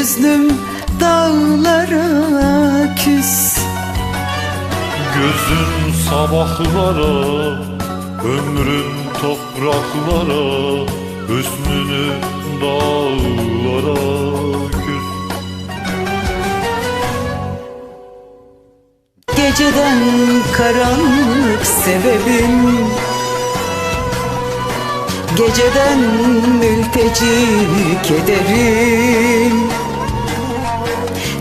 Hüznüm dağlara küs. Gözün sabahlara Ömrün topraklara Hüsnünü dağlara küs. Geceden karanlık sebebim. Geceden mülteci kederim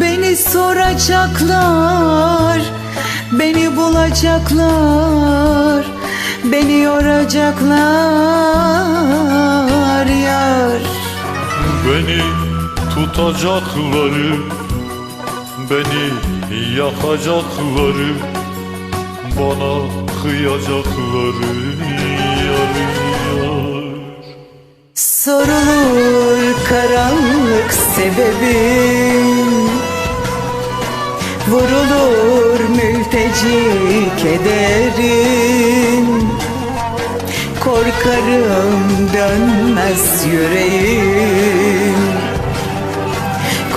Beni soracaklar Beni bulacaklar Beni yoracaklar yar. Beni tutacakları Beni yakacakları Bana kıyacakları yar yar Sorulur karanlık sebebim Vurulur mülteci kederin Korkarım dönmez yüreğim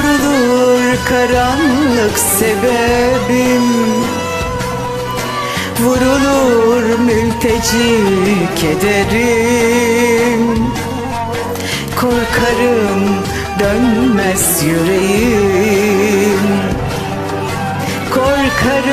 Sorulur karanlık sebebim. Vurulur mülteci kederim. Korkarım dönmez yüreğim. Korkarım